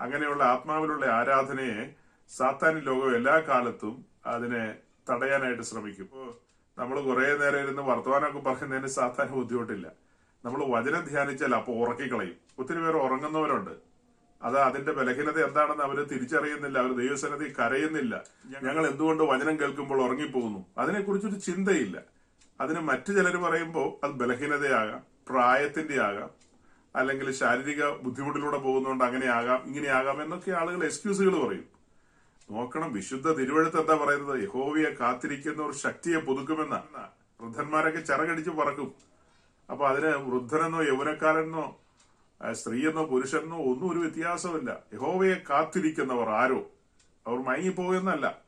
അങ്ങനെയുള്ള ആത്മാവിലുള്ള ആരാധനയെ സാത്താനി ലോകം എല്ലാ കാലത്തും അതിനെ തടയാനായിട്ട് ശ്രമിക്കും. ഇപ്പോ നമ്മൾ കുറെ നേരം ഇരുന്ന് വർത്തമാനമൊക്കെ പറയുന്നതിന് സാത്താൻ ബുദ്ധിമുട്ടില്ല. നമ്മൾ വചനം ധ്യാനിച്ചാൽ അപ്പൊ ഉറക്കിക്കളയും. ഒത്തിരി പേർ ഉറങ്ങുന്നവരുണ്ട്. അത് അതിന്റെ ബലഹീനത എന്താണെന്ന് അവർ തിരിച്ചറിയുന്നില്ല. അവർ ദൈവസന്നിധി കരയുന്നില്ല. ഞങ്ങൾ എന്തുകൊണ്ട് വചനം കേൾക്കുമ്പോൾ ഉറങ്ങിപ്പോകുന്നു? അതിനെക്കുറിച്ചൊരു ചിന്തയില്ല. അതിന് മറ്റു ചിലർ പറയുമ്പോൾ അത് ബലഹീനതയാകാം പ്രായത്തിന്റെ ആകാം അല്ലെങ്കിൽ ശാരീരിക ബുദ്ധിമുട്ടിലൂടെ പോകുന്നതുകൊണ്ട് അങ്ങനെ ആകാം ഇങ്ങനെ ആകാം എന്നൊക്കെ ആളുകൾ എക്സ്ക്യൂസുകൾ പറയും. നോക്കണം വിശുദ്ധ തിരുവഴുത്ത് എന്താ പറയുന്നത്? യഹോവയെ കാത്തിരിക്കുന്ന ഒരു ശക്തിയെ പുതുക്കുമെന്ന. വൃദ്ധന്മാരൊക്കെ ചിറകടിച്ച് പറക്കും. അപ്പൊ അതിന് വൃദ്ധനെന്നോ യൗവനക്കാരനെന്നോ സ്ത്രീയെന്നോ പുരുഷനെന്നോ ഒന്നും ഒരു വ്യത്യാസമില്ല യഹോവയെ കാത്തിരിക്കുന്നവർ ആരോ? അവർ മയങ്ങിപ്പോകുന്നല്ല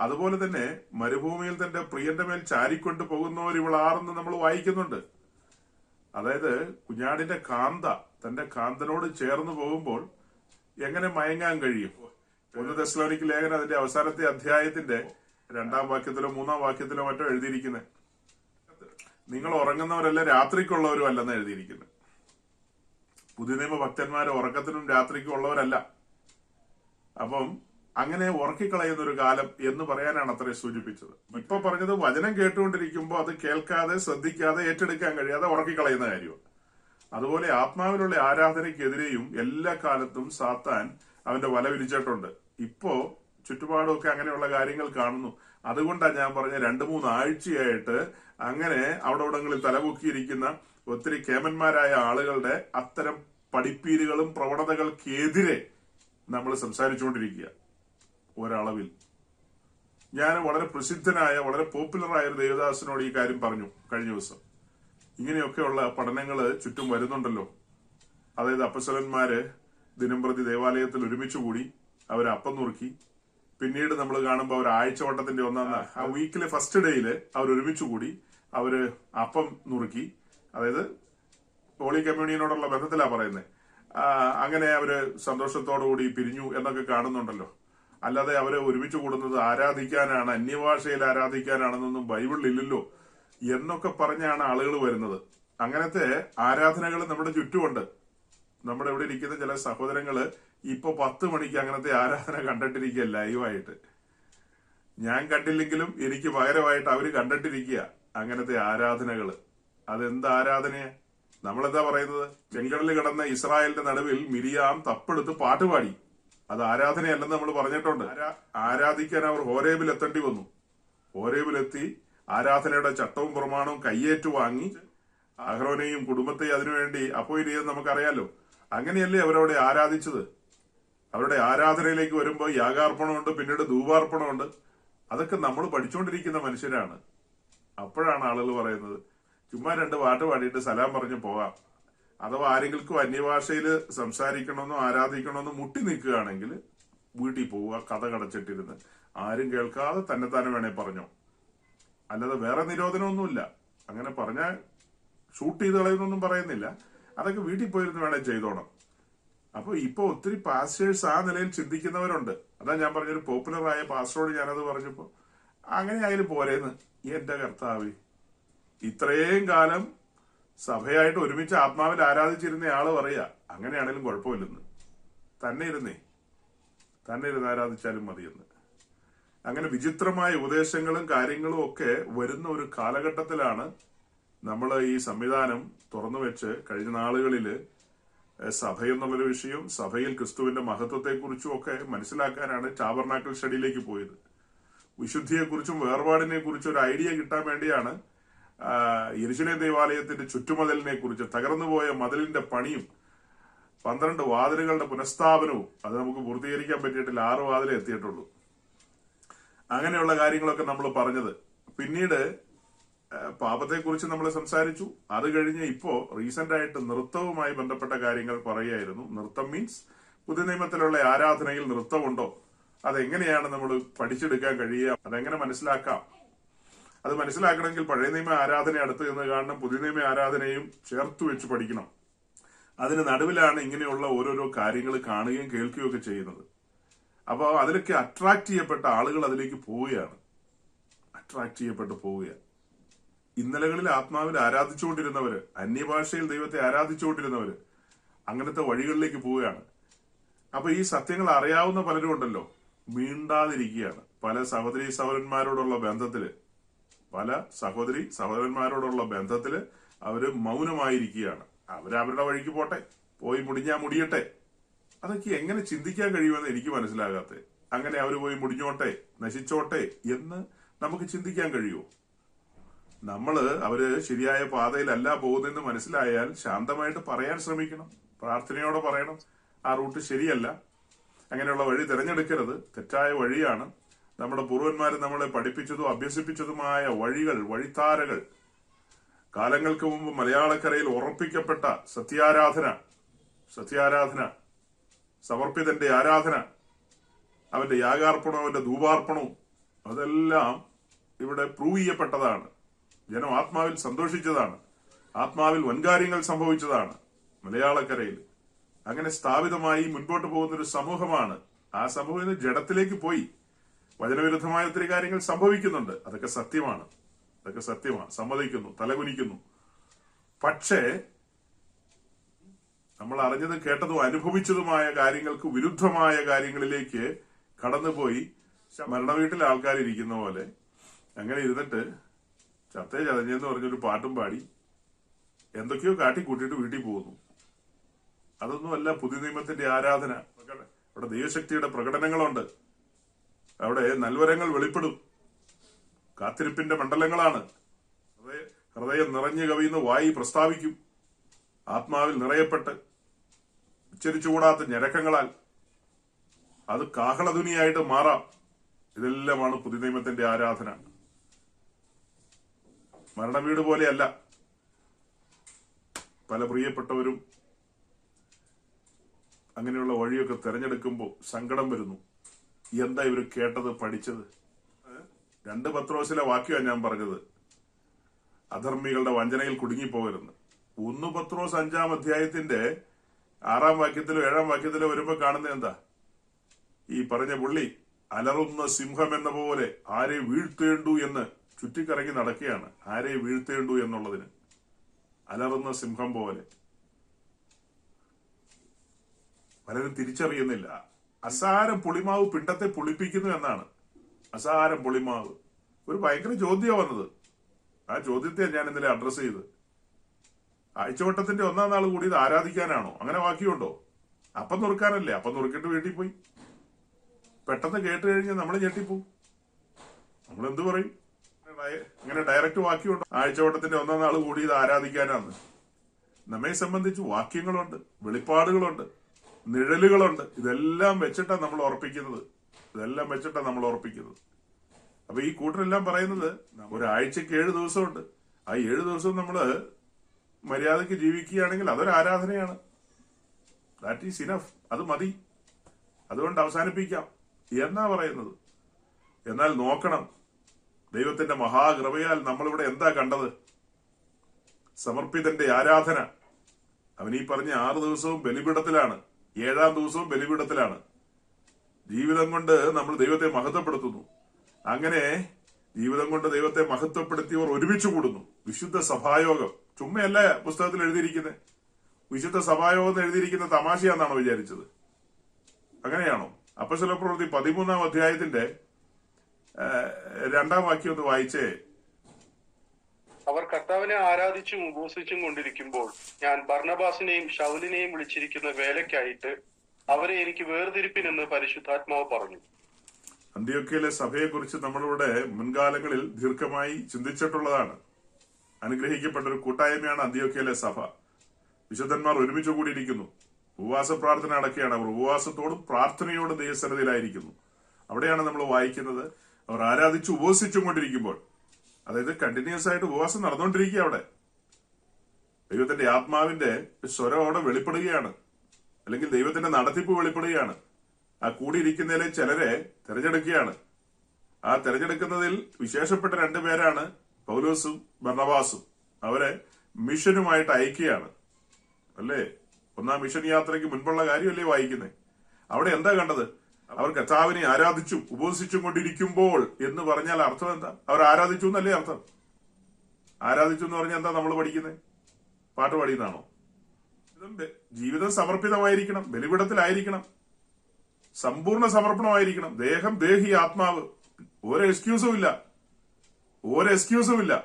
അതുപോലെ തന്നെ മരുഭൂമിയിൽ തന്റെ പ്രിയന്റെ മേൽ ചാരിക്കൊണ്ട് പോകുന്നവർ ഇവളാറെന്ന് നമ്മൾ വായിക്കുന്നുണ്ട്. അതായത് കുഞ്ഞാടിന്റെ കാന്ത തന്റെ കാന്തനോട് ചേർന്ന് പോകുമ്പോൾ എങ്ങനെ മയങ്ങാൻ കഴിയും? ഒന്ന് ദശലോണിക്ക് ലേഖനം അതിന്റെ അവസാനത്തെ അധ്യായത്തിന്റെ രണ്ടാം വാക്യത്തിലോ മൂന്നാം വാക്യത്തിലോ മറ്റോ എഴുതിയിരിക്കുന്നത്. നിങ്ങൾ ഉറങ്ങുന്നവരല്ല രാത്രിക്കുള്ളവരും അല്ലെന്ന് എഴുതിയിരിക്കുന്നത്. പുതിയ നിയമ ഭക്തന്മാർ ഉറക്കത്തിനും രാത്രിക്കും ഉള്ളവരല്ല. അപ്പം അങ്ങനെ ഉറക്കിക്കളയുന്ന ഒരു കാലം എന്ന് പറയാനാണ് അത്രയും സൂചിപ്പിച്ചത്. ഇപ്പൊ പറഞ്ഞത് വചനം കേട്ടുകൊണ്ടിരിക്കുമ്പോൾ അത് കേൾക്കാതെ ശ്രദ്ധിക്കാതെ ഏറ്റെടുക്കാൻ കഴിയാതെ ഉറക്കിക്കളയുന്ന കാര്യമാണ്. അതുപോലെ ആത്മാവിലുള്ള ആരാധനയ്ക്കെതിരെയും എല്ലാ കാലത്തും സാത്താൻ അവന്റെ വല വിരിച്ചിട്ടുണ്ട്. ഇപ്പോ ചുറ്റുപാടുമൊക്കെ അങ്ങനെയുള്ള കാര്യങ്ങൾ കാണുന്നു. അതുകൊണ്ടാണ് ഞാൻ പറഞ്ഞ രണ്ടു മൂന്ന് ആഴ്ചയായിട്ട് അങ്ങനെ അവിടെ ഇവിടങ്ങളിൽ തലപൊക്കിയിരിക്കുന്ന ഒത്തിരി കേമന്മാരായ ആളുകളുടെ അത്തരം പഠിപ്പീരുകളും പ്രവണതകൾക്കെതിരെ നമ്മൾ സംസാരിച്ചുകൊണ്ടിരിക്കുക ഒരളവിൽ. ഞാൻ വളരെ പ്രസിദ്ധനായ വളരെ പോപ്പുലറായ ഒരു ദേവദാസനോട് ഈ കാര്യം പറഞ്ഞു കഴിഞ്ഞ ദിവസം. ഇങ്ങനെയൊക്കെയുള്ള പഠനങ്ങൾ ചുറ്റും വരുന്നുണ്ടല്ലോ. അതായത് അപ്പസലന്മാര് ദിനംപ്രതി ദേവാലയത്തിൽ ഒരുമിച്ച് കൂടി അവർ അപ്പം നുറുക്കി പിന്നീട് നമ്മൾ കാണുമ്പോൾ അവർ ആഴ്ചവട്ടത്തിന്റെ ഒന്നാം ആ വീക്കിലെ ഫസ്റ്റ് ഡേയിൽ അവർ ഒരുമിച്ച് കൂടി അവർ അപ്പം നുറുക്കി. അതായത് ഹോളി കമ്മ്യൂണിയനോടുള്ള ബന്ധത്തിലാ പറയുന്നത് അങ്ങനെ അവർ സന്തോഷത്തോടു കൂടി പിരിഞ്ഞു എന്നൊക്കെ കാണുന്നുണ്ടല്ലോ. അല്ലാതെ അവരെ ഒരുമിച്ച് കൂടുന്നത് ആരാധിക്കാനാണ് അന്യഭാഷയിൽ ആരാധിക്കാനാണെന്നൊന്നും ബൈബിളിൽ ഇല്ലല്ലോ എന്നൊക്കെ പറഞ്ഞാണ് ആളുകൾ വരുന്നത്. അങ്ങനത്തെ ആരാധനകൾ നമ്മുടെ ചുറ്റുമുണ്ട്. നമ്മുടെ ഇവിടെ ഇരിക്കുന്ന ചില സഹോദരങ്ങൾ ഇപ്പൊ പത്ത് മണിക്ക് അങ്ങനത്തെ ആരാധന കണ്ടിട്ടിരിക്കുക ലൈവായിട്ട്. ഞാൻ കണ്ടില്ലെങ്കിലും എനിക്ക് പകരമായിട്ട് അവർ കണ്ടിട്ടിരിക്കുക അങ്ങനത്തെ ആരാധനകൾ അതെന്ത് ആരാധനയാ? നമ്മളെന്താ പറയുന്നത്? ചെങ്കടലിൽ കിടന്ന ഇസ്രായേലിന്റെ നടുവിൽ മിരിയാം തപ്പെടുത്ത് പാട്ടുപാടി. അത് ആരാധനയല്ലെന്ന് നമ്മൾ പറഞ്ഞിട്ടുണ്ട്. ആരാധിക്കാൻ അവർ ഹോരേബിൽ എത്തേണ്ടി വന്നു. ഹോരേബിലെത്തി ആരാധനയുടെ ചട്ടവും പ്രമാണവും കയ്യേറ്റു വാങ്ങി അഹ്റോനെയും കുടുംബത്തെയും അതിനുവേണ്ടി അപ്പോയിന്റ് ചെയ്ത് നമുക്കറിയാലോ. അങ്ങനെയല്ലേ അവരവിടെ ആരാധിച്ചത്? അവരുടെ ആരാധനയിലേക്ക് വരുമ്പോൾ യാഗാർപ്പണമുണ്ട് പിന്നീട് ധൂപാർപ്പണമുണ്ട്. അതൊക്കെ നമ്മൾ പഠിച്ചുകൊണ്ടിരിക്കുന്ന മനുഷ്യരാണ്. അപ്പോഴാണ് ആളുകൾ പറയുന്നത് ചുമ്മാ രണ്ട് പാട്ട് പാടിയിട്ട് സലാം പറഞ്ഞു പോകാം. അഥവാ ആരെങ്കിലും അന്യഭാഷയിൽ സംസാരിക്കണമെന്നോ ആരാധിക്കണമെന്നോ മുട്ടി നിൽക്കുകയാണെങ്കിൽ വീട്ടിൽ പോവുക കഥ കടച്ചിട്ടിരുന്ന്. ആരും കേൾക്കാതെ തന്നെ തന്നെ വേണേ പറഞ്ഞോ. അല്ലാതെ വേറെ നിരോധനമൊന്നുമില്ല. അങ്ങനെ പറഞ്ഞാൽ ഷൂട്ട് ചെയ്ത് കളയുന്നൊന്നും പറയുന്നില്ല. അതൊക്കെ വീട്ടിൽ പോയിരുന്ന് വേണേ ചെയ്തോണം. അപ്പൊ ഇപ്പൊ ഒത്തിരി പാസ്റ്റേഴ്സ് ആ നിലയിൽ ചിന്തിക്കുന്നവരുണ്ട്. അതാ ഞാൻ പറഞ്ഞൊരു പോപ്പുലർ ആയ പാസ്റ്ററോട് ഞാനത് പറഞ്ഞപ്പോ അങ്ങനെ ആയാലും പോരേന്ന്. എന്റെ കർത്താവ് ഇത്രയും കാലം സഭയായിട്ട് ഒരുമിച്ച് ആത്മാവിൽ ആരാധിച്ചിരുന്ന ആൾ പറയുക അങ്ങനെയാണെങ്കിലും കുഴപ്പമില്ലെന്ന്. തന്നെ ഇരുന്നേ. തന്നെ ഇരുന്ന് ആരാധിച്ചാലും മതിയെന്ന്. അങ്ങനെ വിചിത്രമായ ഉപദേശങ്ങളും കാര്യങ്ങളും ഒക്കെ വരുന്ന ഒരു കാലഘട്ടത്തിലാണ് നമ്മൾ ഈ സംവിധാനം തുറന്നു വെച്ച് കഴിഞ്ഞ നാളുകളിൽ സഭ എന്നുള്ളൊരു വിഷയം സഭയിൽ ക്രിസ്തുവിന്റെ മഹത്വത്തെക്കുറിച്ചും ഒക്കെ മനസ്സിലാക്കാനാണ് ചാബർനാക്കൽ സ്റ്റഡിയിലേക്ക് പോയത്. വിശുദ്ധിയെക്കുറിച്ചും വേർപാടിനെ കുറിച്ചും ഒരു ഐഡിയ കിട്ടാൻ വേണ്ടിയാണ് യരിശുലേം ദേവാലയത്തിന്റെ ചുറ്റുമതിലിനെ കുറിച്ച് തകർന്നുപോയ മതിലിന്റെ പണിയും പന്ത്രണ്ട് വാതിലുകളുടെ പുനഃസ്ഥാപനവും അത് നമുക്ക് പൂർത്തീകരിക്കാൻ പറ്റിയിട്ടില്ല. ആറ് വാതിലേ എത്തിയിട്ടുള്ളൂ. അങ്ങനെയുള്ള കാര്യങ്ങളൊക്കെ നമ്മൾ പറഞ്ഞത്. പിന്നീട് പാപത്തെക്കുറിച്ച് നമ്മൾ സംസാരിച്ചു. അത് കഴിഞ്ഞ് ഇപ്പോ റീസെന്റ് ആയിട്ട് നൃത്തവുമായി ബന്ധപ്പെട്ട കാര്യങ്ങൾ പറയുകയായിരുന്നു. നൃത്തം മീൻസ് പുതിയ നിയമത്തിലുള്ള ആരാധനയിൽ നൃത്തമുണ്ടോ? അതെങ്ങനെയാണ് നമ്മൾ പഠിച്ചെടുക്കാൻ കഴിയുക? അതെങ്ങനെ മനസ്സിലാക്കാം? അത് മനസ്സിലാക്കണമെങ്കിൽ പഴയ നിയമ ആരാധന അടുത്ത് എന്ന് കാണണം പുതിയ നിയമ ആരാധനയും ചേർത്ത് വെച്ച് പഠിക്കണം. അതിന് നടുവിലാണ് ഇങ്ങനെയുള്ള ഓരോരോ കാര്യങ്ങൾ കാണുകയും കേൾക്കുകയും ഒക്കെ ചെയ്യുന്നത്. അപ്പോൾ അതിലൊക്കെ അട്രാക്ട് ചെയ്യപ്പെട്ട ആളുകൾ അതിലേക്ക് പോവുകയാണ്. അട്രാക്ട് ചെയ്യപ്പെട്ട് പോവുകയാണ്. ഇന്നലകളിൽ ആത്മാവിൽ ആരാധിച്ചുകൊണ്ടിരുന്നവര് അന്യഭാഷയിൽ ദൈവത്തെ ആരാധിച്ചുകൊണ്ടിരുന്നവര് അങ്ങനത്തെ വഴികളിലേക്ക് പോവുകയാണ്. അപ്പൊ ഈ സത്യങ്ങൾ അറിയാവുന്ന പലരും ഉണ്ടല്ലോ. മീണ്ടാതിരിക്കുകയാണ്. പല സഹോദരി സഹോദരന്മാരോടുള്ള ബന്ധത്തിൽ പല സഹോദരി സഹോദരന്മാരോടുള്ള ബന്ധത്തിൽ അവർ മൗനമായിരിക്കുകയാണ്. അവർ അവരുടെ വഴിക്ക് പോട്ടെ പോയി മുടിഞ്ഞാ മുടിയട്ടെ. അതൊക്കെ എങ്ങനെ ചിന്തിക്കാൻ കഴിയുമെന്ന് എനിക്ക് മനസ്സിലാകാത്തെ. അങ്ങനെ അവർ പോയി മുടിഞ്ഞോട്ടെ നശിച്ചോട്ടെ എന്ന് നമുക്ക് ചിന്തിക്കാൻ കഴിയുമോ? നമ്മൾ അവർ ശരിയായ പാതയിലല്ല പോകുന്നതെന്ന് മനസ്സിലായാൽ ശാന്തമായിട്ട് പറയാൻ ശ്രമിക്കണം പ്രാർത്ഥനയോടെ പറയണം. ആ റൂട്ട് ശരിയല്ല. അങ്ങനെയുള്ള വഴി തിരഞ്ഞെടുക്കരുത്. തെറ്റായ വഴിയാണ് നമ്മുടെ പൂർവന്മാർ നമ്മളെ പഠിപ്പിച്ചതും അഭ്യസിപ്പിച്ചതുമായ വഴികൾ വഴിത്താരകൾ. കാലങ്ങൾക്ക് മുമ്പ് മലയാളക്കരയിൽ ഉറപ്പിക്കപ്പെട്ട സത്യാരാധന സത്യാരാധന സമർപ്പിതന്റെ ആരാധന അവന്റെ യാഗാർപ്പണവും അവന്റെ ധൂപാർപ്പണവും അതെല്ലാം ഇവിടെ പ്രൂവ് ചെയ്യപ്പെട്ടതാണ്. ജനം ആത്മാവിൽ സന്തോഷിച്ചതാണ്. ആത്മാവിൽ വൻകാര്യങ്ങൾ സംഭവിച്ചതാണ് മലയാളക്കരയിൽ. അങ്ങനെ സ്ഥാപിതമായി മുൻപോട്ട് പോകുന്ന ഒരു സമൂഹമാണ്. ആ സമൂഹം ഇന്ന് ജഡത്തിലേക്ക് പോയി. വചനവിരുദ്ധമായ ഒത്തിരി കാര്യങ്ങൾ സംഭവിക്കുന്നുണ്ട്. അതൊക്കെ സത്യമാണ്. അതൊക്കെ സത്യമാണ്. സമ്മതിക്കുന്നു. തലകുനിക്കുന്നു. പക്ഷേ നമ്മൾ അറിഞ്ഞതും കേട്ടതും അനുഭവിച്ചതുമായ കാര്യങ്ങൾക്ക് വിരുദ്ധമായ കാര്യങ്ങളിലേക്ക് കടന്നുപോയി മരണ ആൾക്കാർ ഇരിക്കുന്ന പോലെ അങ്ങനെ ഇരുന്നിട്ട് ചത്തേ ചതഞ്ഞെന്ന് പറഞ്ഞൊരു പാട്ടും പാടി എന്തൊക്കെയോ കാട്ടി കൂട്ടിയിട്ട് വീട്ടിൽ പോകുന്നു. അതൊന്നുമല്ല പുതിയ നിയമത്തിന്റെ ആരാധന. അവിടെ ദൈവശക്തിയുടെ പ്രകടനങ്ങളുണ്ട്. അവിടെ നൽവരങ്ങൾ വെളിപ്പെടും. കാത്തിരിപ്പിന്റെ മണ്ഡലങ്ങളാണ്. ഹൃദയം നിറഞ്ഞു കവിയുന്ന വായി പ്രസ്താവിക്കും. ആത്മാവിൽ നിറയപ്പെട്ട് ഉച്ചരിച്ചുകൂടാത്ത ഞരക്കങ്ങളാൽ അത് കാഹളധുനിയായിട്ട് മാറാം. ഇതെല്ലാമാണ് പുതിയ നിയമത്തിന്റെ ആരാധന. മരണവീട് പോലെയല്ല. പല പ്രിയപ്പെട്ടവരും അങ്ങനെയുള്ള വഴിയൊക്കെ തിരഞ്ഞെടുക്കുമ്പോൾ സങ്കടം വരുന്നു. എന്താ ഇവർ കേട്ടത് പഠിച്ചത്? രണ്ട് പത്രോസിലെ വാക്യമാണ് ഞാൻ പറഞ്ഞത്. അധർമ്മികളുടെ വഞ്ചനയിൽ കുടുങ്ങിപ്പോകരുന്ന് ഒന്ന് പത്രോസ് അഞ്ചാം അധ്യായത്തിന്റെ ആറാം വാക്യത്തിലോ ഏഴാം വാക്യത്തിലോ വരുമ്പോ കാണുന്നത് എന്താ? ഈ പറഞ്ഞ പുള്ളി അലറുന്ന സിംഹം എന്ന പോലെ ആരെ വീഴ്ത്തേണ്ടു എന്ന് ചുറ്റിക്കറങ്ങി നടക്കുകയാണ്. ആരെ വീഴ്ത്തേണ്ടു എന്നുള്ളതിന്. അലറുന്ന സിംഹം പോലെ. പലരും തിരിച്ചറിയുന്നില്ല. അസാരം പുളിമാവ് പിണ്ടത്തെ പുളിപ്പിക്കുന്നു എന്നാണ്. അസാരം പുളിമാവ്. ഒരു ഭയങ്കര ചോദ്യമാണ് വന്നത്. ആ ചോദ്യത്തെ ഞാൻ ഇന്നലെ അഡ്രസ് ചെയ്ത്. ആഴ്ചവട്ടത്തിന്റെ ഒന്നാം നാൾ കൂടി ഇത് ആരാധിക്കാനാണോ? അങ്ങനെ വാക്യമുണ്ടോ അപ്പം നുറുക്കാനല്ലേ? അപ്പം നുറുക്കിട്ട് വീട്ടിൽ പോയി. പെട്ടെന്ന് കേട്ട് കഴിഞ്ഞാൽ നമ്മൾ ഞെട്ടിപ്പോവും നമ്മൾ എന്ത് പറയും? ഇങ്ങനെ ഡയറക്റ്റ് വാക്യമുണ്ടോ ആഴ്ചവട്ടത്തിന്റെ ഒന്നാം നാൾ കൂടി ഇത് ആരാധിക്കാനാണ് നമ്മെ സംബന്ധിച്ച് വാക്യങ്ങളുണ്ട് വെളിപ്പാടുകളുണ്ട്. നിഴലുകളുണ്ട്. ഇതെല്ലാം വെച്ചിട്ടാണ് നമ്മൾ ഉറപ്പിക്കുന്നത്. ഇതെല്ലാം വെച്ചിട്ടാണ് നമ്മൾ ഉറപ്പിക്കുന്നത്. അപ്പൊ ഈ കൂട്ടരെല്ലാം പറയുന്നത് ഒരാഴ്ചക്ക് ഏഴ് ദിവസമുണ്ട്. ആ ഏഴ് ദിവസം നമ്മൾ മര്യാദയ്ക്ക് ജീവിക്കുകയാണെങ്കിൽ അതൊരു ആരാധനയാണ്. ദാറ്റ് ഈസ് ഇനഫ് അത് മതി. അതുകൊണ്ട് അവസാനിപ്പിക്കാം. എന്നാ പറയുന്നത്? എന്നാൽ നോക്കണം. ദൈവത്തിന്റെ മഹാകൃപയാൽ നമ്മളിവിടെ എന്താ കണ്ടത്? സമർപ്പിതന്റെ ആരാധന. അവൻ ഈ പറഞ്ഞ ആറ് ദിവസവും ബലിപീഠത്തിലാണ്. ഏഴാം ദിവസവും ബലിപീഠത്തിലാണ്. ജീവിതം കൊണ്ട് നമ്മൾ ദൈവത്തെ മഹത്വപ്പെടുത്തുന്നു. അങ്ങനെ ജീവിതം കൊണ്ട് ദൈവത്തെ മഹത്വപ്പെടുത്തിയവർ ഒരുമിച്ച് കൂടുന്നു. വിശുദ്ധ സഭായോഗം. ചുമ്മയല്ല പുസ്തകത്തിൽ എഴുതിയിരിക്കുന്നത് വിശുദ്ധ സഭായോഗം എഴുതിയിരിക്കുന്ന തമാശയാണെന്നാണോ വിചാരിച്ചത്? അങ്ങനെയാണോ? അപ്പശല പ്രവൃത്തി പതിമൂന്നാം അധ്യായത്തിന്റെ രണ്ടാം വാക്യം ഒന്ന് വായിച്ചേ. കർത്താവിനെ ആരാധിച്ചും ഉപസിച്ചും കൊണ്ടിരിക്കുമ്പോൾ ഞാൻ ഭർണബാസിനെയും ഷൗലിനെയും വിളിച്ചിരിക്കുന്ന വേലയ്ക്കായിട്ട് അവരെ എനിക്ക് വേർതിരിപ്പിനെന്ന് പരിശുദ്ധാത്മാവ് പറഞ്ഞു. അന്ത്യോക്കയിലെ സഭയെക്കുറിച്ച് നമ്മളിവിടെ മുൻകാലങ്ങളിൽ ദീർഘമായി ചിന്തിച്ചിട്ടുള്ളതാണ്. അനുഗ്രഹിക്കപ്പെട്ട ഒരു കൂട്ടായ്മയാണ് അന്ത്യോക്കയിലെ സഭ. വിശുദ്ധന്മാർ ഒരുമിച്ച് കൂടിയിരിക്കുന്നു. ഉപവാസ പ്രാർത്ഥന അടക്കുകയാണ് അവർ ഉപവാസത്തോടും പ്രാർത്ഥനയോടും ദൈവസന്നതിയിലായിരിക്കുന്നു അവിടെയാണ് നമ്മൾ വായിക്കുന്നത്. അവർ ആരാധിച്ച് ഉപവസിച്ചും കൊണ്ടിരിക്കുമ്പോൾ അതായത് കണ്ടിന്യൂസ് ആയിട്ട് ഉപവാസം നടന്നുകൊണ്ടിരിക്കുക അവിടെ. ദൈവത്തിന്റെ ആത്മാവിന്റെ സ്വരം അവിടെ വെളിപ്പെടുകയാണ്. അല്ലെങ്കിൽ ദൈവത്തിന്റെ നടത്തിപ്പ് വെളിപ്പെടുകയാണ്. ആ കൂടിയിരിക്കുന്നതിലെ ചിലരെ തെരഞ്ഞെടുക്കുകയാണ്. ആ തെരഞ്ഞെടുക്കുന്നതിൽ വിശേഷപ്പെട്ട രണ്ടുപേരാണ് പൗലോസും ഭർണവാസും അവരെ മിഷനുമായിട്ട് അയക്കുകയാണ്. അല്ലേ? ഒന്നാം മിഷൻ യാത്രയ്ക്ക് മുൻപുള്ള കാര്യമല്ലേ വായിക്കുന്നത് അവിടെ എന്താ കണ്ടത്? അവർ കർത്താവിനെ ആരാധിച്ചു ഉപവസിച്ചും കൊണ്ടിരിക്കുമ്പോൾ എന്ന് പറഞ്ഞാൽ അർത്ഥം എന്താ? അവർ ആരാധിച്ചു എന്നല്ലേ അർത്ഥം? ആരാധിച്ചു എന്ന് പറഞ്ഞാൽ എന്താ നമ്മൾ പഠിക്കുന്നത്? പാട്ട് പാടിയതാണോ? ജീവിതം സമർപ്പിതമായിരിക്കണം ബലിപിടത്തിലായിരിക്കണം സമ്പൂർണ സമർപ്പണമായിരിക്കണം. ദേഹം ദേഹി ആത്മാവ്. ഒരു എക്സ്ക്യൂസും ഇല്ല. ഒരു എക്സ്ക്യൂസും ഇല്ല.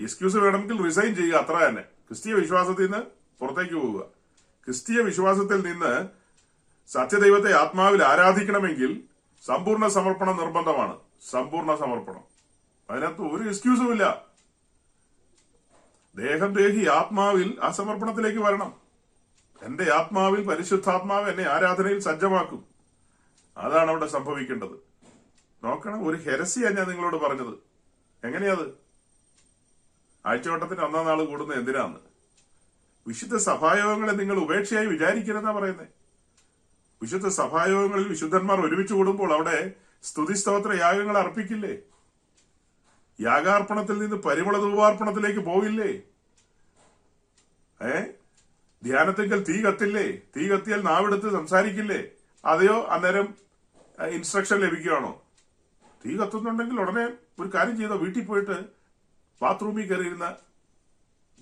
എക്സ്ക്യൂസ് വേണമെങ്കിൽ റിസൈൻ ചെയ്യുക അത്ര തന്നെ. ക്രിസ്തീയ വിശ്വാസത്തിൽ നിന്ന് പുറത്തേക്ക് പോവുക. ക്രിസ്തീയ വിശ്വാസത്തിൽ നിന്ന് സത്യദൈവത്തെ ആത്മാവിൽ ആരാധിക്കണമെങ്കിൽ സമ്പൂർണ സമർപ്പണം നിർബന്ധമാണ്. സമ്പൂർണ സമർപ്പണം. അതിനകത്ത് ഒരു എക്സ്ക്യൂസും ഇല്ല. ദേഹം ദേഹി ആത്മാവിൽ ആ സമർപ്പണത്തിലേക്ക് വരണം. എന്റെ ആത്മാവിൽ പരിശുദ്ധാത്മാവ് എന്നെ ആരാധനയിൽ സജ്ജമാക്കും. അതാണ് അവിടെ സംഭവിക്കേണ്ടത്. നോക്കണം ഒരു ഹെരസിയാണ് ഞാൻ നിങ്ങളോട് പറഞ്ഞത്. എങ്ങനെയാത് ആഴ്ചവട്ടത്തിന് ഒന്നാം നാൾ കൂടുന്ന എന്തിനാന്ന്? വിശുദ്ധ സഭായോഗങ്ങളെ നിങ്ങൾ ഉപേക്ഷയായി വിചാരിക്കരുതെന്നാ പറയുന്നത് വിശുദ്ധ സഭായോഗങ്ങളിൽ വിശുദ്ധന്മാർ ഒരുമിച്ച് കൂടുമ്പോൾ അവിടെ സ്തുതി സ്തോത്ര യാഗങ്ങൾ അർപ്പിക്കില്ലേ? യാഗാർപ്പണത്തിൽ നിന്ന് പരിമള ധൂപാർപ്പണത്തിലേക്ക് പോകില്ലേ? ഏ? ധ്യാനത്തിങ്കൽ തീ കത്തില്ലേ? തീ കത്തിയാൽ നാവെടുത്ത് സംസാരിക്കില്ലേ? അതെയോ അന്നേരം ഇൻസ്ട്രക്ഷൻ ലഭിക്കുകയാണോ തീ കത്തുന്നുണ്ടെങ്കിൽ ഉടനെ ഒരു കാര്യം ചെയ്തോ? വീട്ടിൽ പോയിട്ട് ബാത്റൂമിൽ കയറിയിരുന്ന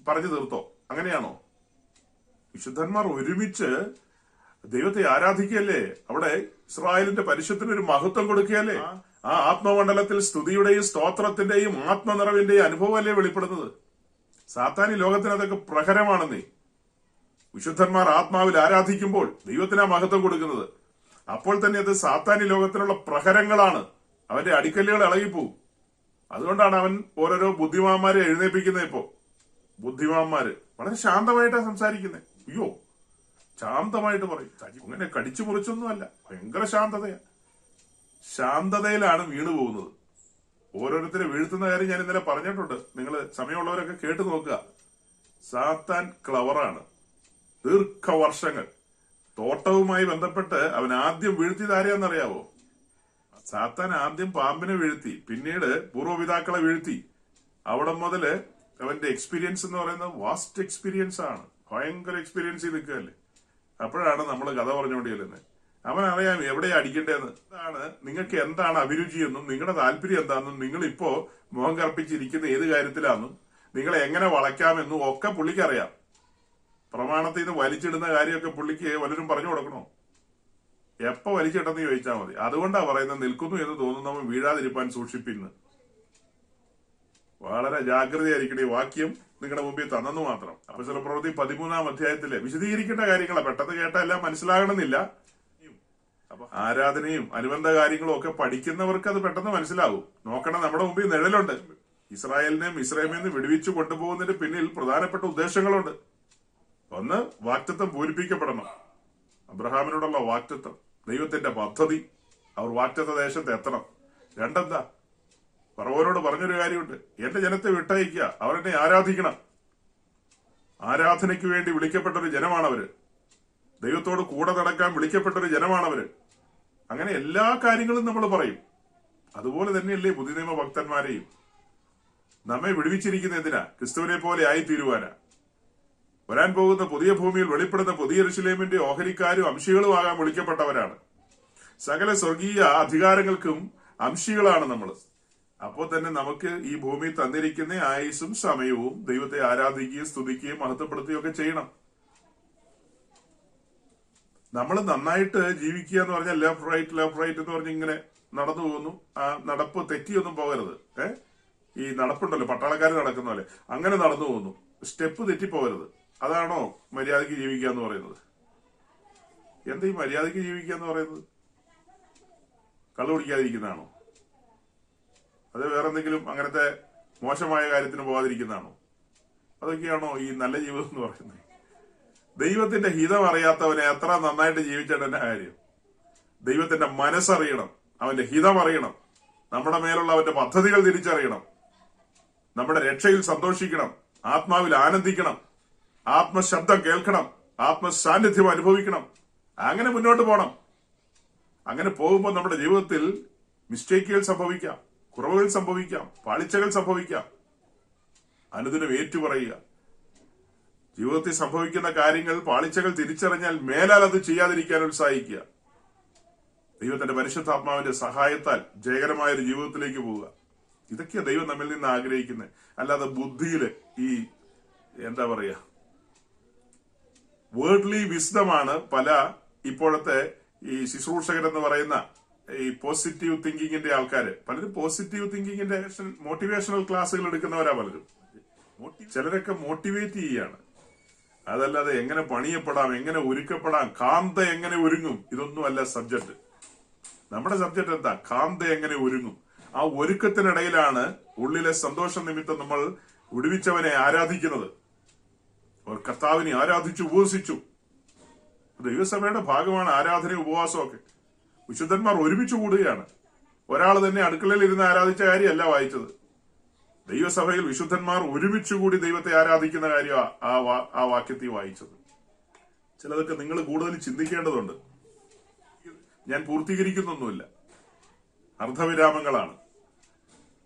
പറഞ്ഞു തീർത്തോ? അങ്ങനെയാണോ? വിശുദ്ധന്മാർ ഒരുമിച്ച് ദൈവത്തെ ആരാധിക്കുകയല്ലേ? അവിടെ ഇസ്രായേലിന്റെ പരിശുദ്ധത്തിന് ഒരു മഹത്വം കൊടുക്കുകയല്ലേ? ആ. ആത്മമണ്ഡലത്തിൽ സ്തുതിയുടെയും സ്തോത്രത്തിന്റെയും ആത്മനിറവിന്റെയും അനുഭവമല്ലേ വെളിപ്പെടുന്നത്? സാത്താനി ലോകത്തിന് അതൊക്കെ പ്രഹരമാണെന്നേ. വിശുദ്ധന്മാർ ആത്മാവിൽ ആരാധിക്കുമ്പോൾ ദൈവത്തിനാ മഹത്വം കൊടുക്കുന്നത്. അപ്പോൾ തന്നെ അത് സാത്താനി ലോകത്തിനുള്ള പ്രഹരങ്ങളാണ്. അവന്റെ അടിക്കല്ലുകൾ ഇളകിപ്പോവും. അതുകൊണ്ടാണ് അവൻ ഓരോരോ ബുദ്ധിമാന്മാരെ എഴുന്നേപ്പിക്കുന്നത് ഇപ്പോ. ബുദ്ധിമാന്മാര്. വളരെ ശാന്തമായിട്ടാണ് സംസാരിക്കുന്നത് അയ്യോ ശാന്തമായിട്ട് പറയും. അങ്ങനെ കടിച്ചു മുറിച്ചൊന്നുമല്ല. ഭയങ്കര ശാന്തതയാണ് ശാന്തതയിലാണ് വീണു പോകുന്നത്. ഓരോരുത്തരെ വീഴ്ത്തുന്ന കാര്യം ഞാൻ ഇന്നലെ പറഞ്ഞിട്ടുണ്ട്. നിങ്ങൾ സമയമുള്ളവരൊക്കെ കേട്ടു നോക്കുക. സാത്താൻ ക്ലവറാണ്. ദീർഘവർഷങ്ങൾ. തോട്ടവുമായി ബന്ധപ്പെട്ട് അവൻ ആദ്യം വീഴ്ത്തിയത് ആരെയാണെന്നറിയാവോ? സാത്താൻ ആദ്യം പാമ്പിനെ വീഴ്ത്തി പിന്നീട് പൂർവപിതാക്കളെ വീഴ്ത്തി. അവിടെ മുതൽ അവന്റെ എക്സ്പീരിയൻസ് എന്ന് പറയുന്നത് വാസ്റ്റ് എക്സ്പീരിയൻസ് ആണ്. ഭയങ്കര എക്സ്പീരിയൻസ് ചെയ്ത് നിൽക്കുകയല്ലേ? അപ്പോഴാണ് നമ്മൾ കഥ പറഞ്ഞുകൊണ്ട് അവൻ അറിയാം എവിടെയാ അടിക്കേണ്ടതെന്ന്. അതാണ് നിങ്ങൾക്ക് എന്താണ് അഭിരുചിയെന്നും നിങ്ങളുടെ താല്പര്യം എന്താണെന്നും നിങ്ങൾ ഇപ്പോ മുഖം കർപ്പിച്ചിരിക്കുന്ന ഏത് കാര്യത്തിലാണെന്നും നിങ്ങളെ എങ്ങനെ വളയ്ക്കാമെന്നും ഒക്കെ പുള്ളിക്ക് അറിയാം. പ്രമാണത്തിൽ നിന്ന് വലിച്ചിടുന്ന കാര്യമൊക്കെ പുള്ളിക്ക് വല്ലരും പറഞ്ഞു കൊടുക്കണോ? എപ്പോ വലിച്ചിട്ടെന്ന് ചോദിച്ചാൽ മതി. അതുകൊണ്ടാ പറയുന്നത് നിൽക്കുന്നു എന്ന് തോന്നുന്നവൻ വീഴാതിരിപ്പാൻ സൂക്ഷിപ്പിന്ന്. വളരെ ജാഗ്രതയായിരിക്കണം ഈ വാക്യം നിങ്ങളുടെ മുമ്പിൽ തന്നെന്ന് മാത്രം. അപ്പൊ ചില പ്രവൃത്തി പതിമൂന്നാം അധ്യായത്തിലെ വിശദീകരിക്കേണ്ട കാര്യങ്ങളാണ് പെട്ടെന്ന് കേട്ടാൽ എല്ലാം മനസ്സിലാകണമെന്നില്ല. ആരാധനയും അനുബന്ധ കാര്യങ്ങളും ഒക്കെ പഠിക്കുന്നവർക്ക് അത് പെട്ടെന്ന് മനസ്സിലാവും നോക്കണം നമ്മുടെ മുമ്പിൽ നിഴലുണ്ട്. ഇസ്രായേലിനെയും ഇസ്രായേലിൽ വിടുവിച്ചു കൊണ്ടുപോകുന്നതിന് പിന്നിൽ പ്രധാനപ്പെട്ട ഉദ്ദേശങ്ങളുണ്ട്. ഒന്ന് വാക്തത്വം പൂരിപ്പിക്കപ്പെടണം. അബ്രഹാമിനോടുള്ള വാക്തത്വം ദൈവത്തിന്റെ പദ്ധതി അവർ വാക്തത്വ ദേശത്ത് എത്തണം. രണ്ടെന്താ? പറവോനോട് പറഞ്ഞൊരു കാര്യമുണ്ട്. എന്റെ ജനത്തെ വിട്ടയക്കുക അവരെന്നെ ആരാധിക്കണം. ആരാധനയ്ക്ക് വേണ്ടി വിളിക്കപ്പെട്ട ഒരു ജനമാണവര്. ദൈവത്തോട് കൂടെ നടക്കാൻ വിളിക്കപ്പെട്ട ഒരു ജനമാണവര്. അങ്ങനെ എല്ലാ കാര്യങ്ങളും നമ്മൾ പറയും. അതുപോലെ തന്നെയല്ലേ പുതിയ നിയമ ഭക്തന്മാരെയും. നമ്മെ വിടുവിച്ചിരിക്കുന്ന എന്തിനാ? ക്രിസ്തുവിനെ പോലെ ആയി തീരുവാനാ വരാൻ പോകുന്ന പുതിയ ഭൂമിയിൽ വെളിപ്പെടുന്ന പുതിയ ഋഷിലേമിന്റെ ഓഹരിക്കാരും അംശികളുമാകാൻ വിളിക്കപ്പെട്ടവരാണ്. സകല സ്വർഗീയ അധികാരങ്ങൾക്കും അംശികളാണ് നമ്മൾ അപ്പോൾ തന്നെ നമുക്ക് ഈ ഭൂമി തന്നിരിക്കുന്ന ആയുസും സമയവും ദൈവത്തെ ആരാധിക്കുകയും സ്തുതിക്കുകയും മഹത്വപ്പെടുത്തുകയും ഒക്കെ ചെയ്യണം. നമ്മൾ നന്നായിട്ട് ജീവിക്കുക എന്ന് പറഞ്ഞാൽ ലെഫ്റ്റ് റൈറ്റ് ലെഫ്റ്റ് റൈറ്റ് എന്ന് പറഞ്ഞ് ഇങ്ങനെ നടന്നു പോകുന്നു. ആ നടപ്പ് തെറ്റിയൊന്നും പോകരുത്. ഏ? ഈ നടപ്പുണ്ടല്ലോ പട്ടാളക്കാർ നടക്കുന്ന പോലെ. അങ്ങനെ നടന്നു പോകുന്നു. സ്റ്റെപ്പ് തെറ്റിപ്പോകരുത് അതാണോ മര്യാദയ്ക്ക് ജീവിക്കുക എന്ന് പറയുന്നത്? എന്താ ഈ മര്യാദയ്ക്ക് ജീവിക്കുക എന്ന് പറയുന്നത്? കള്ളു കുടിക്കാതിരിക്കുന്നതാണോ? അത് വേറെ എന്തെങ്കിലും അങ്ങനത്തെ മോശമായ കാര്യത്തിന് പോകാതിരിക്കുന്നതാണോ? അതൊക്കെയാണോ ഈ നല്ല ജീവിതം എന്ന് പറയുന്നത്? ദൈവത്തിന്റെ ഹിതം അറിയാത്തവനെ എത്ര നന്നായിട്ട് ജീവിച്ചിട്ട് എന്റെ കാര്യം? ദൈവത്തിന്റെ മനസ്സറിയണം അവന്റെ ഹിതം അറിയണം നമ്മുടെ മേലുള്ള അവന്റെ പദ്ധതികൾ തിരിച്ചറിയണം നമ്മുടെ രക്ഷയിൽ സന്തോഷിക്കണം ആത്മാവിൽ ആനന്ദിക്കണം ആത്മശബ്ദം കേൾക്കണം ആത്മസാന്നിധ്യം അനുഭവിക്കണം അങ്ങനെ മുന്നോട്ട് പോകണം അങ്ങനെ പോകുമ്പോൾ നമ്മുടെ ജീവിതത്തിൽ മിസ്റ്റേക്കുകൾ സംഭവിക്കാം. കുറവുകൾ സംഭവിക്കാം പാളിച്ചകൾ സംഭവിക്കാം. അനുദിനം ഏറ്റുപറയുക. ജീവിതത്തിൽ സംഭവിക്കുന്ന കാര്യങ്ങൾ പാളിച്ചകൾ തിരിച്ചറിഞ്ഞാൽ മേലാൽ അത് ചെയ്യാതിരിക്കാൻ ഉത്സാഹിക്കുക. ദൈവത്തിന്റെ പരിശുദ്ധാത്മാവിന്റെ സഹായത്താൽ ജയകരമായ ഒരു ജീവിതത്തിലേക്ക് പോവുക. ഇതൊക്കെയാ ദൈവം നമ്മിൽ നിന്ന് ആഗ്രഹിക്കുന്നത് അല്ലാതെ ബുദ്ധിയിൽ ഈ എന്താ പറയാ വേൾഡ്ലി വിസ്ഡമാണ് പല ഇപ്പോഴത്തെ ഈ ശുശ്രൂഷകരെന്ന് പറയുന്ന ഈ പോസിറ്റീവ് തിങ്കിങ്ങിന്റെ ആൾക്കാര്. പലരും പോസിറ്റീവ് തിങ്കിങ്ങിന്റെ മോട്ടിവേഷണൽ ക്ലാസ്സുകൾ എടുക്കുന്നവരാ പലരും. ചിലരൊക്കെ മോട്ടിവേറ്റ് ചെയ്യാണ്. അതല്ലാതെ എങ്ങനെ പണിയപ്പെടാം എങ്ങനെ ഒരുക്കപ്പെടാം കാന്ത എങ്ങനെ ഒരുങ്ങും ഇതൊന്നും അല്ല സബ്ജക്ട് നമ്മുടെ സബ്ജക്ട് എന്താ? കാന്ത എങ്ങനെ ഒരുങ്ങും? ആ ഒരുക്കത്തിനിടയിലാണ് ഉള്ളിലെ സന്തോഷ നിമിത്തം നമ്മൾ വിടുവിച്ചവനെ ആരാധിക്കുന്നത്. അവർ കർത്താവിനെ ആരാധിച്ചു ഉപവസിച്ചു ദൈവസഭയുടെ ഭാഗമാണ് ആരാധന ഉപവാസമൊക്കെ വിശുദ്ധന്മാർ ഒരുമിച്ച് കൂടുകയാണ്. ഒരാൾ തന്നെ അടുക്കളയിൽ ഇരുന്ന് ആരാധിച്ച കാര്യമല്ല വായിച്ചത്. ദൈവസഭയിൽ വിശുദ്ധന്മാർ ഒരുമിച്ച് കൂടി ദൈവത്തെ ആരാധിക്കുന്ന കാര്യമാണ് ആ ആ വാക്യത്തിൽ വായിച്ചത്. ചിലതൊക്കെ നിങ്ങൾ കൂടുതൽ ചിന്തിക്കേണ്ടതുണ്ട്. ഞാൻ പൂർത്തീകരിക്കുന്നൊന്നുമില്ല. അർദ്ധവിരാമങ്ങളാണ്.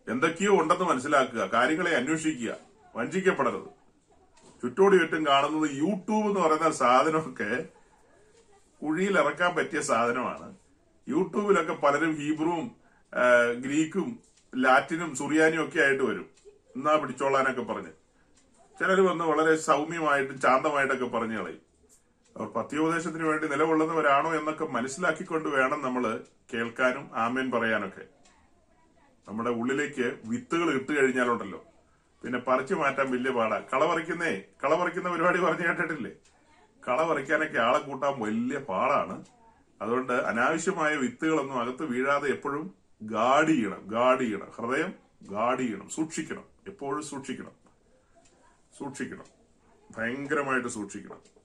എന്തൊക്കെയോ ഉണ്ടെന്ന് മനസ്സിലാക്കുക കാര്യങ്ങളെ അന്വേഷിക്കുക വഞ്ചിക്കപ്പെടരുത്. ചുറ്റോടി ചുറ്റും കാണുന്നത് യൂട്യൂബ് എന്ന് പറയുന്ന സാധനമൊക്കെ കുഴിയിൽ ഇറക്കാൻ പറ്റിയ സാധനമാണ്. യൂട്യൂബിലൊക്കെ പലരും ഹീബ്രുവും ഗ്രീക്കും ലാറ്റിനും സുറിയാനിയും ഒക്കെ ആയിട്ട് വരും. എന്നാ പിടിച്ചോളാനൊക്കെ പറഞ്ഞ്. ചിലർ വന്ന് വളരെ സൗമ്യമായിട്ടും ശാന്തമായിട്ടൊക്കെ പറഞ്ഞു കളയും. അവർ പത്യോപദേശത്തിന് വേണ്ടി നിലകൊള്ളുന്നവരാണോ എന്നൊക്കെ മനസ്സിലാക്കിക്കൊണ്ട് വേണം നമ്മൾ കേൾക്കാനും ആമേൻ പറയാനൊക്കെ. നമ്മുടെ ഉള്ളിലേക്ക് വിത്തുകൾ ഇട്ട് കഴിഞ്ഞാലുണ്ടല്ലോ. പിന്നെ പറിച്ചു മാറ്റാൻ വലിയ പാടാ. കള പറിക്കുന്നേ കള പറിക്കുന്ന പരിപാടി പറഞ്ഞു കേട്ടിട്ടില്ലേ? കള പറിക്കാനൊക്കെ ആളെ കൂട്ടാൻ വലിയ പാടാണ്. അതുകൊണ്ട് അനാവശ്യമായ വിത്തുകളൊന്നും അകത്ത് വീഴാതെ എപ്പോഴും ഗാഡ് ചെയ്യണം ഗാഡ് ചെയ്യണം ഹൃദയം ഗാഡ് ചെയ്യണം സൂക്ഷിക്കണം. എപ്പോഴും സൂക്ഷിക്കണം. സൂക്ഷിക്കണം. ഭയങ്കരമായിട്ട് സൂക്ഷിക്കണം.